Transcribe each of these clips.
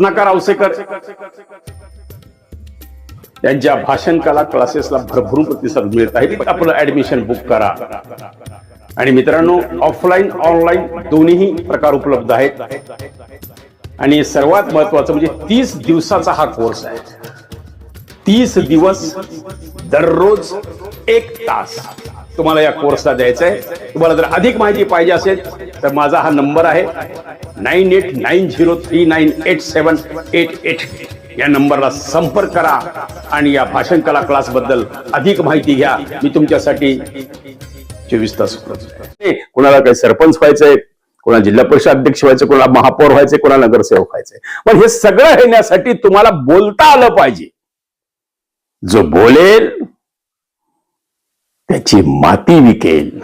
रत्नाकर आवसेकर. यांच्या भाषण कला क्लासेसला भरभरून प्रतिसाद मिळत आहे. आपलं ऍडमिशन बुक करा. आणि मित्रांनो ऑफलाईन ऑनलाईन दोन्ही प्रकार उपलब्ध आहेत. आणि सर्वात महत्वाचं म्हणजे तीस दिवसाचा हा कोर्स आहे. तीस दिवस दररोज एक तास. तुम्हाला या कोर्सला द्यायचा आहे तुम्हाला जर अधिक माहिती पाहिजे असेल तर माझा हा नंबर आहे nine eight nine zero three nine eight seven eight eight. या नंबरला संपर्क करा आणि या भाषण कला क्लासबद्दल अधिक माहिती घ्या. मी तुमच्यासाठी चोवीस तास कोणाला काही सरपंच व्हायचंय कोणाला जिल्हा परिषद अध्यक्ष व्हायचं कोणाला महापौर व्हायचंय कोणाला नगरसेवक व्हायचंय. पण हे सगळं येण्यासाठी तुम्हाला बोलता आलं पाहिजे. जो बोलेल त्याची माती विकेल.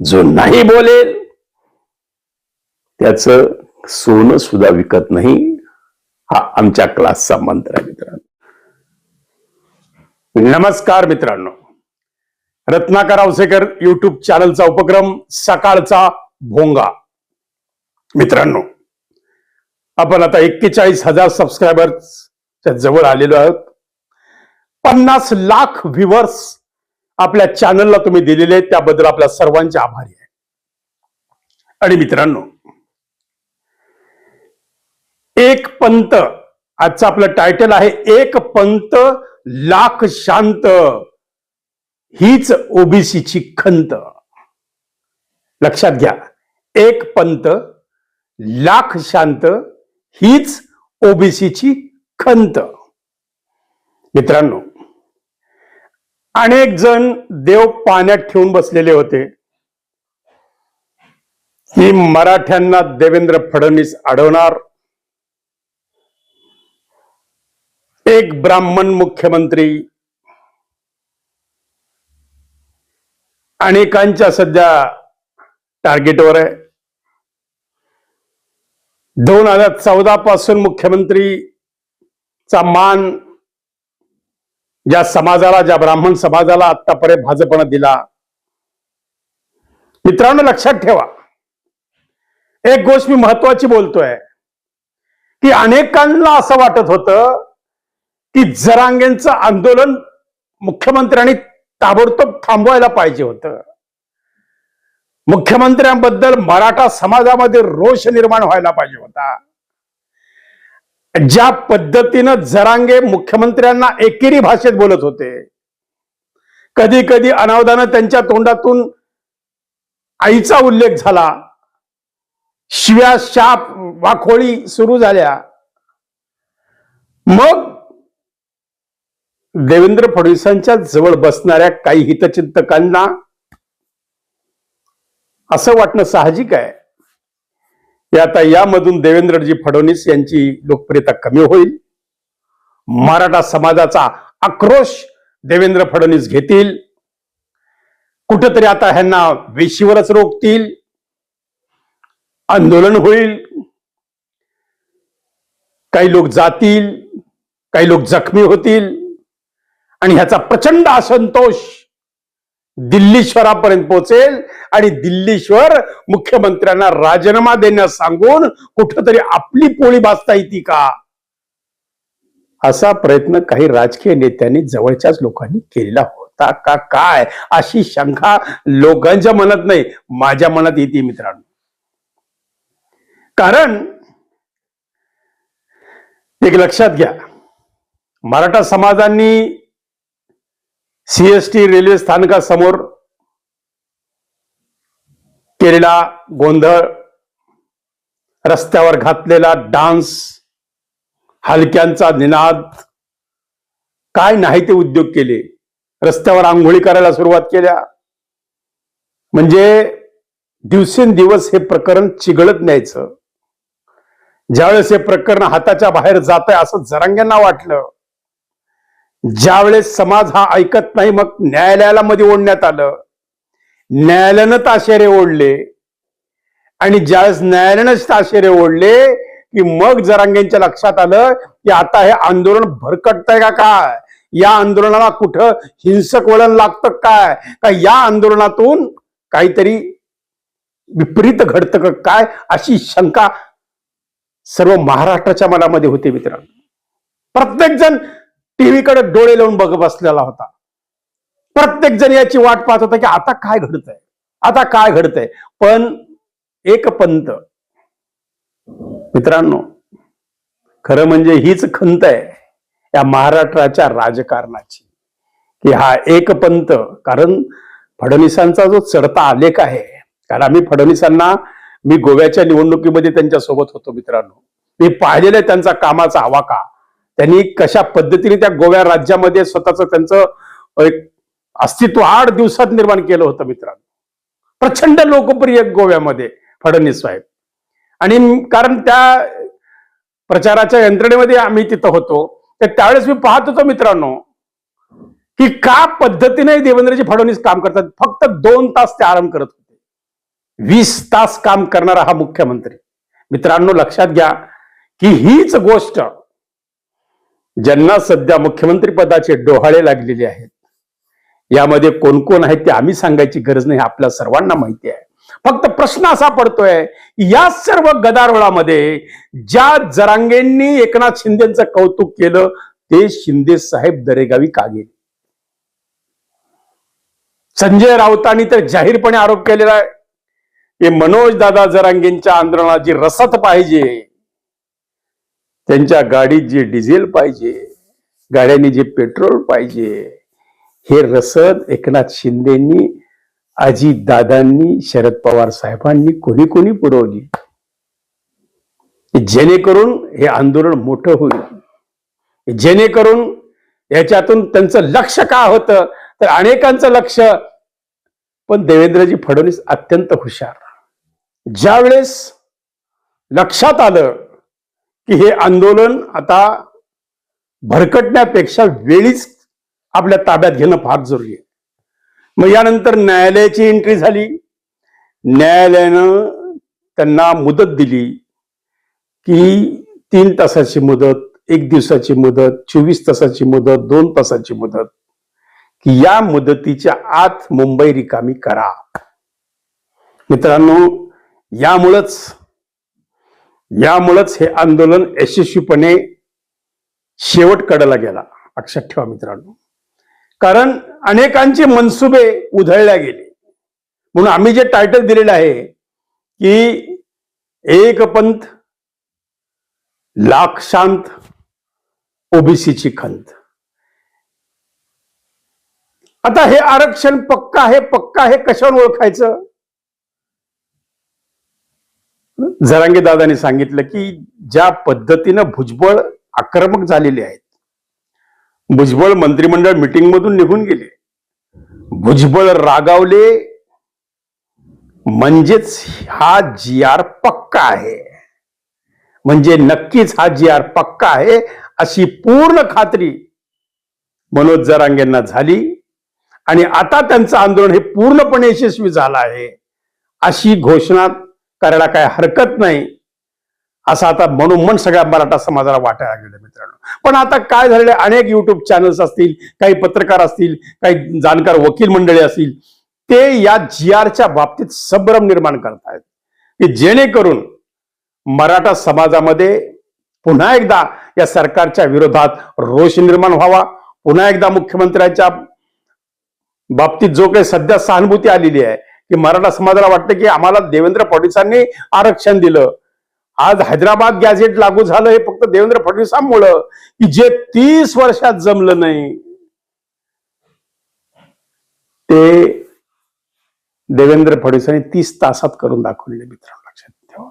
जो नाही बोलेल त्याच सोनं सुद्धा विकत नाही. हा आमच्या क्लासचा मंत्र आहे मित्रांनो. नमस्कार मित्रांनो. रत्नाकर आवसेकर युट्यूब चॅनलचा उपक्रम सकाळचा भोंगा. मित्रांनो आपण आता एक्केचाळीस हजार सबस्क्रायबरच्या जवळ आलेलो आहोत. पन्नास लाख व्ह्युअर्स आपल्या चॅनलला तुम्ही दिलेले आहेत त्याबद्दल आपल्या सर्वांचे आभारी आहे. आणि मित्रांनो एक पंत आजचं आपलं टायटल आहे एक पंत लाख शांत. हीच ओबीसीची खंत. लक्षात घ्या एक पंत लाख शांत हीच ओबीसीची खंत. मित्रांनो अनेक जण देव पाण्यात ठेवून बसलेले होते. की मराठ्यांना देवेंद्र फडणवीस अडवणार एक ब्राह्मण मुख्यमंत्री. अनेकांच्या सध्या टार्गेटवर आहे. दोन हजार चौदा पासून मुख्यमंत्रीचा मान ज्या समाजाला ज्या ब्राह्मण समाजाला आतापर्यंत भाजपनं दिला. मित्रांनो लक्षात ठेवा. एक गोष्ट मी महत्वाची बोलतोय की अनेकांना असं वाटत होतं की जरांगेंचं आंदोलन मुख्यमंत्र्यांनी ताबडतोब थांबवायला पाहिजे होतं. मुख्यमंत्र्यांबद्दल मराठा समाजामध्ये रोष निर्माण व्हायला पाहिजे होता. ज्या पद्धतीनं जरांगे मुख्यमंत्र्यांना एकेरी भाषेत बोलत होते कधी कधी अनावधानं त्यांच्या तोंडातून आईचा उल्लेख झाला शिव्या शाप वाखोळी सुरू झाल्या. मग देवेंद्र फडणवीसांच्या जवळ बसणाऱ्या काही हितचिंतकांना असं वाटणं साहजिक आहे. की आता यामधून देवेंद्रजी फडणवीस यांची लोकप्रियता कमी होईल. मराठा समाजाचा आक्रोश देवेंद्र फडणवीस घेतील. कुठंतरी आता ह्यांना वेशीवरच रोखतील. आंदोलन होईल. काही लोक जातील काही लोक जखमी होतील. आणि ह्याचा प्रचंड असंतोष दिल्लीश्वरापर्यंत पोहोचेल आणि दिल्लीश्वर मुख्यमंत्र्यांना राजीनामा देण्यास सांगून कुठंतरी आपली पोळी भाजता येते का? असा प्रयत्न काही राजकीय नेत्यांनी जवळच्याच लोकांनी केलेला होता का काय? अशी शंका लोकांच्या मनात नाही माझ्या मनात येते मित्रांनो. कारण एक लक्षात घ्या मराठा समाजांनी सीएसटी रेल्वे स्थानकासमोर केलेला गोंधळ रस्त्यावर घातलेला डान्स हलक्यांचा निनाद काय नाही ते उद्योग केले. रस्त्यावर आंघोळी करायला सुरुवात केल्या. म्हणजे दिवसेंदिवस हे प्रकरण चिघळत न्यायचं. ज्यावेळेस हे प्रकरण हाताच्या बाहेर जात आहे असं जरांग्यांना वाटलं ज्यावेळेस समाज हा ऐकत नाही मग न्यायालयाला मध्ये ओढण्यात आलं. न्यायालयानं ताशेरे ओढले. आणि ज्यावेळेस न्यायालयानंच ताशेरे ओढले की मग जरांगेंच्या लक्षात आलं की आता हे आंदोलन भरकटतंय का काय? या आंदोलनाला कुठं हिंसक वळण लागतं काय? का या आंदोलनातून काहीतरी विपरीत घडतं का काय? अशी शंका सर्व महाराष्ट्राच्या मनामध्ये होते मित्रांनो. प्रत्येक जण टीव्हीकडे डोळे लावून बघ बसलेला होता. प्रत्येक जण याची वाट पाहत होता की आता काय घडतंय? आता काय घडतंय? पण एक पंत. मित्रांनो खरं म्हणजे हीच खंत आहे या महाराष्ट्राच्या राजकारणाची. की हा एक पंत कारण फडणवीसांचा जो चढता आलेख आहे कारण आम्ही फडणवीसांना मी गोव्याच्या निवडणुकीमध्ये त्यांच्यासोबत होतो मित्रांनो. मी पाहिलेलं त्यांचा कामाचा आवाका. त्यांनी कशा पद्धतीने त्या गोव्या राज्यामध्ये स्वतःच त्यांचं एक अस्तित्व आठ दिवसात निर्माण केलं होतं मित्रांनो. प्रचंड लोकप्रिय गोव्यामध्ये फडणवीस साहेब. आणि कारण त्या प्रचाराच्या यंत्रणेमध्ये आम्ही तिथं होतो तर त्यावेळेस मी पाहत होतो मित्रांनो की का पद्धतीने देवेंद्रजी फडणवीस काम करतात. फक्त दोन तास ते आराम करत होते. वीस तास काम करणारा हा मुख्यमंत्री. मित्रांनो लक्षात घ्या की हीच गोष्ट ज्यांना सध्या मुख्यमंत्री पदाचे डोहाळे लागलेले आहेत. यामध्ये कोण कोण आहेत ते आम्ही सांगायची गरज नाही आपल्या सर्वांना माहिती आहे. फक्त प्रश्न असा पडतोय या सर्व गदारोळामध्ये ज्या जरांगेंनी एकनाथ शिंदेचं कौतुक केलं ते शिंदे साहेब दरेगावी का गेले? संजय राऊतांनी तर जाहीरपणे आरोप केलेला आहे की मनोज दादा जरांगेंच्या आंदोलनाची रसत पाहिजे. त्यांच्या गाडीत जे डिझेल पाहिजे गाड्यांनी जे पेट्रोल पाहिजे हे रसद एकनाथ शिंदेनी अजित दादांनी शरद पवार साहेबांनी कोणी कोणी पुरवली. जेणेकरून हे आंदोलन मोठं होईल. जेणेकरून याच्यातून त्यांचं लक्ष का होतं? तर अनेकांचं लक्ष. पण देवेंद्रजी फडणवीस अत्यंत हुशार. ज्यावेळेस लक्षात आलं की हे आंदोलन आता भरकटण्यापेक्षा वेळीच आपल्या ताब्यात घेणं फार जरुरी आहे. मग यानंतर न्यायालयाची एंट्री झाली. न्यायालयानं त्यांना मुदत दिली की तीन तासाची मुदत एक दिवसाची मुदत चोवीस तासाची मुदत दोन तासाची मुदत. की या मुदतीच्या आत मुंबई रिकामी करा. मित्रांनो यामुळंच यामुळंच हे आंदोलन यशस्वीपणे शेवट कडला गेला. लक्षात ठेवा मित्रांनो. कारण अनेकांचे मनसुबे उधळल्या गेले. म्हणून आम्ही जे टायटल दिलेलं आहे की एक पंथ लाख शांत ओबीसीची खंत. आता हे आरक्षण पक्का आहे पक्का आहे कशावर ओळखायचं? जरांगे दादाने सांगितलं की ज्या पद्धतीनं भुजबळ आक्रमक झालेले आहेत भुजबळ मंत्रिमंडळ मीटिंग मधून निघून गेले. भुजबळ रागावले म्हणजेच हा जी आर पक्का आहे. म्हणजे नक्कीच हा जी आर पक्का आहे अशी पूर्ण खात्री मनोज जरांगेंना झाली. आणि आता त्यांचं आंदोलन हे पूर्णपणे यशस्वी झालं आहे अशी घोषणा करायला काय हरकत नाही. असं आता म्हणून मन सगळ्या मराठा समाजाला वाटायला गेलं मित्रांनो. पण आता काय झालेलं अनेक युट्यूब चॅनल्स असतील काही पत्रकार असतील काही जाणकार वकील मंडळी असतील ते या जी आरच्या बाबतीत संभ्रम निर्माण करतायत. की जेणेकरून मराठा समाजामध्ये पुन्हा एकदा या सरकारच्या विरोधात रोष निर्माण व्हावा. पुन्हा एकदा मुख्यमंत्र्यांच्या बाबतीत जो काही सध्या सहानुभूती आलेली आहे की मराठा समाजाला वाटतं की आम्हाला देवेंद्र फडणवीसांनी आरक्षण दिलं. आज हैदराबाद गॅझेट लागू झालं हे फक्त देवेंद्र फडणवीसांमुळं की जे तीस वर्षात जमलं नाही. ते देवेंद्र फडणवीसांनी तीस तासात करून दाखवले मित्रांनो लक्षात ठेवा.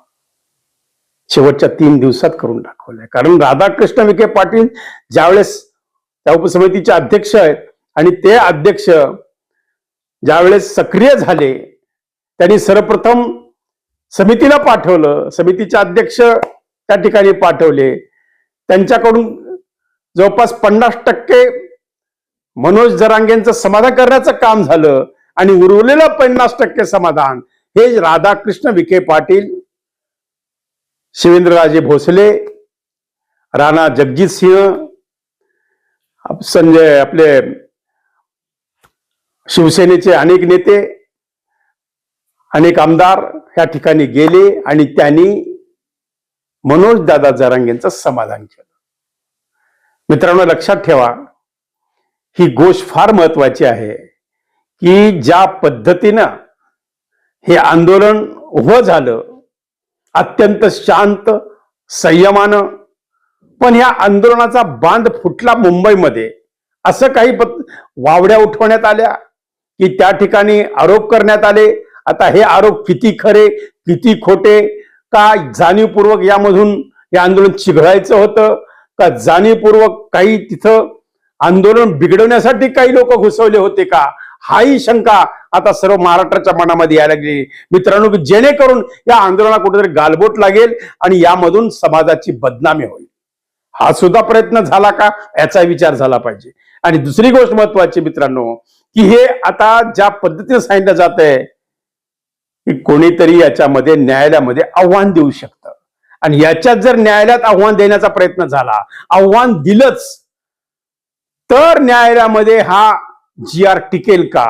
शेवटच्या तीन दिवसात करून दाखवले. कारण राधाकृष्ण विखे पाटील ज्यावेळेस त्या उपसमितीचे अध्यक्ष आहेत आणि ते अध्यक्ष ज्यावेळेस सक्रिय झाले त्यांनी सर्वप्रथम समितीला पाठवलं. समितीचे अध्यक्ष त्या ठिकाणी पाठवले. त्यांच्याकडून जवळपास पन्नास टक्के मनोज जरांगेंचं समाधान करण्याचं काम झालं आणि उरवलेलं पन्नास टक्के समाधान हे राधाकृष्ण विखे पाटील शिवेंद्रराजे भोसले राणा जगजित सिंह संजय आपले शिवसेनेचे अनेक नेते अनेक आमदार या ठिकाणी गेले आणि त्यांनी मनोज दादा जरांगेंचं समाधान केलं. मित्रांनो लक्षात ठेवा ही गोष्ट फार महत्वाची आहे की ज्या पद्धतीनं हे आंदोलन उभं झालं अत्यंत शांत संयमानं पण या आंदोलनाचा बांध फुटला मुंबईमध्ये. असं काही पत- वावड्या उठवण्यात आल्या. की त्या ठिकाणी आरोप करण्यात आले. आता हे आरोप किती खरे किती खोटे का जाणीवपूर्वक यामधून हे आंदोलन चिघळायचं होतं का जाणीवपूर्वक काही तिथं आंदोलन बिघडवण्यासाठी काही लोक घुसवले होते का? हाही शंका आता सर्व महाराष्ट्राच्या मनामध्ये यायला लागली. मित्रांनो की जेणेकरून या आंदोलनाला कुठेतरी गालबोट लागेल आणि यामधून समाजाची बदनामी होईल. हा सुद्धा प्रयत्न झाला का? याचा विचार झाला पाहिजे. आणि दुसरी गोष्ट महत्वाची मित्रांनो की हे आता ज्या पद्धतीने सांगितलं जात आहे की कोणीतरी याच्यामध्ये न्यायालयामध्ये आव्हान देऊ शकतं. आणि याच्यात जर न्यायालयात आव्हान देण्याचा प्रयत्न झाला आव्हान दिलंच तर न्यायालयामध्ये हा जी आर टिकेल का?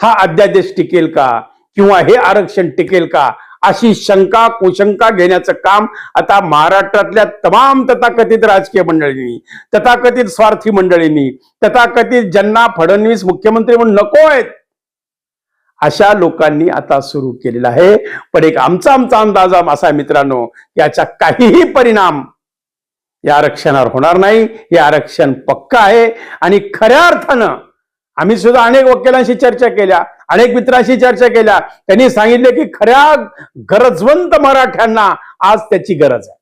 हा अध्यादेश टिकेल का? किंवा हे आरक्षण टिकेल का? अशी शंका कुशंका घेण्याचं काम आता महाराष्ट्रातल्या तमाम तथाकथित राजकीय मंडळींनी तथाकथित स्वार्थी मंडळींनी तथाकथित ज्यांना फडणवीस मुख्यमंत्री म्हणून नको आहेत अशा लोकांनी आता सुरू केलेला आहे. पण एक आमचा आमचा अंदाज असा आहे मित्रांनो याचा काहीही परिणाम या आरक्षणावर होणार नाही. हे आरक्षण पक्क आहे. आणि खऱ्या अर्थानं आम्ही सुद्धा अनेक वकिलांशी चर्चा केल्या. अनेक मित्रांशी चर्चा केल्या. त्यांनी सांगितले की खऱ्या गरजवंत मराठ्यांना आज त्याची गरज आहे.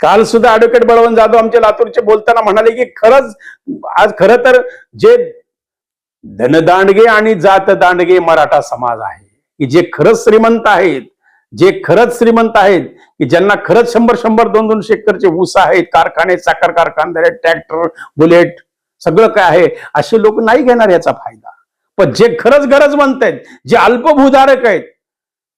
काल सुद्धा ऍडव्होकेट बळवंत जाधव आमच्या लातूरचे बोलताना म्हणाले की खरंच आज खरं तर जे धनदांडगे आणि जात दांडगे मराठा समाज आहे की जे खरंच श्रीमंत आहेत जे खरंच श्रीमंत आहेत की ज्यांना खरंच शंभर शंभर दोन दोन एकरचे ऊस आहेत कारखाने साखर कारखानदार ट्रॅक्टर बुलेट सगळं काय आहे असे लोक नाही घेणार याचा फायदा. पण जे खरंच गरजवंत आहेत जे अल्पभूधारक आहेत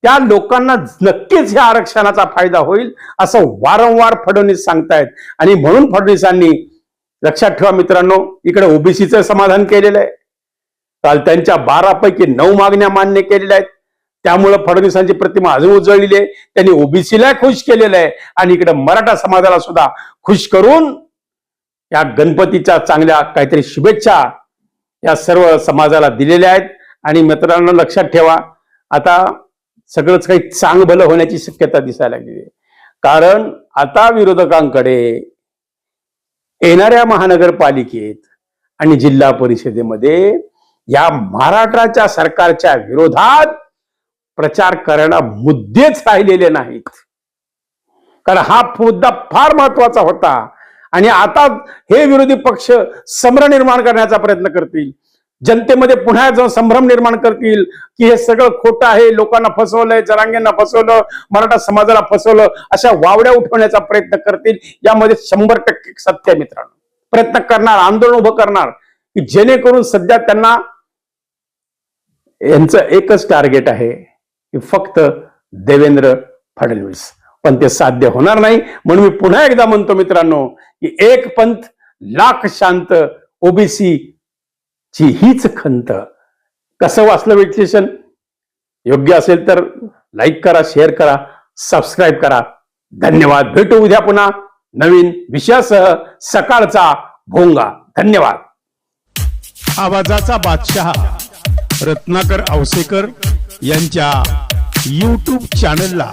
त्या लोकांना नक्कीच या आरक्षणाचा फायदा होईल असं वारंवार फडणवीस सांगतायत. आणि म्हणून फडणवीसांनी लक्षात ठेवा मित्रांनो इकडे ओबीसीचं समाधान केलेलं आहे. काल त्यांच्या बारापैकी नऊ मागण्या मान्य केलेल्या आहेत. त्यामुळं फडणवीसांची प्रतिमा अजून उजळलेली आहे. त्यांनी ओबीसीला खुश केलेलं आहे. आणि इकडे मराठा समाजाला सुद्धा खुश करून या गणपतीच्या चांगल्या काहीतरी शुभेच्छा या सर्व समाजाला दिलेल्या आहेत. आणि मित्रांनो लक्षात ठेवा आता सगळंच काही चांग भलं होण्याची शक्यता दिसायला लागली आहे. कारण आता विरोधकांकडे येणाऱ्या महानगरपालिकेत आणि जिल्हा परिषदेमध्ये या महाराष्ट्राच्या सरकारच्या विरोधात प्रचार करणं मुद्देच राहिलेले नाहीत. कारण हा मुद्दा फार महत्त्वाचा होता. आणि आता हे विरोधी पक्ष संभ्रम निर्माण करण्याचा प्रयत्न करतील. जनतेमध्ये पुन्हा जाऊन संभ्रम निर्माण करतील की हे सगळं खोटं आहे लोकांना फसवलंय जरांगेंना फसवलं मराठा समाजाला फसवलं अशा वावड्या उठवण्याचा प्रयत्न करतील. यामध्ये शंभर टक्के सत्य मित्रांनो. प्रयत्न करणार आंदोलन उभं करणार की जेणेकरून सध्या त्यांना यांचं एकच टार्गेट आहे की फक्त देवेंद्र फडणवीस. पण ते साध्य होणार नाही. म्हणून मी पुन्हा एकदा म्हणतो मित्रांनो की एक पंथ लाख शांत ओबीसी ची हीच खंत. कसं वाचलं विश्लेषण? योग्य असेल तर लाईक करा शेअर करा सबस्क्राईब करा. धन्यवाद. भेटू उद्या पुन्हा नवीन विषयासह. सकाळचा भोंगा. धन्यवाद. आवाजाचा बादशहा रत्नाकर आवसेकर यांच्या यूट्यूब चॅनलला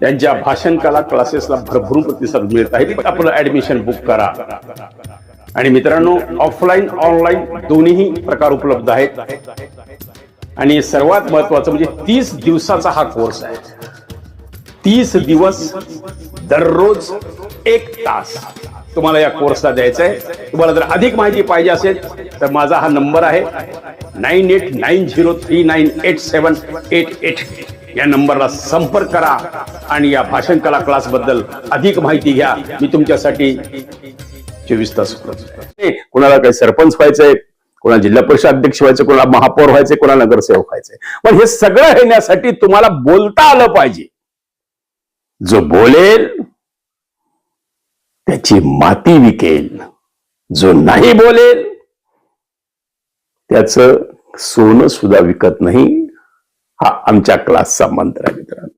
त्यांच्या भाषण कला क्लासेसला भरभरून प्रतिसाद मिळत आहे. आपलं ऍडमिशन बुक करा. आणि मित्रांनो ऑफलाईन ऑनलाईन दोन्ही प्रकार उपलब्ध आहेत. आणि सर्वात महत्वाचं म्हणजे तीस दिवसाचा हा कोर्स आहे. तीस दिवस दररोज एक तास तुम्हाला या कोर्सला द्यायचा आहे. तुम्हाला जर अधिक माहिती पाहिजे असेल तर माझा हा नंबर आहे nine eight nine zero three nine eight seven eight eight. या नंबरला संपर्क करा आणि या भाषण कला क्लासबद्दल अधिक माहिती घ्या. मी तुमच्यासाठी चोवीस तास कोणाला काही सरपंच व्हायचंय कोणाला जिल्हा परिषद अध्यक्ष व्हायचं कोणाला महापौर व्हायचे कोणाला नगरसेवक व्हायचंय. पण हे सगळं येण्यासाठी तुम्हाला बोलता आलं पाहिजे. जो बोलेल त्याची माती विकेल. जो नाही बोलेल त्याचं सोनं सुद्धा विकत नाही. हा आमच्या क्लासचा मंत्र आहे मित्रांनो.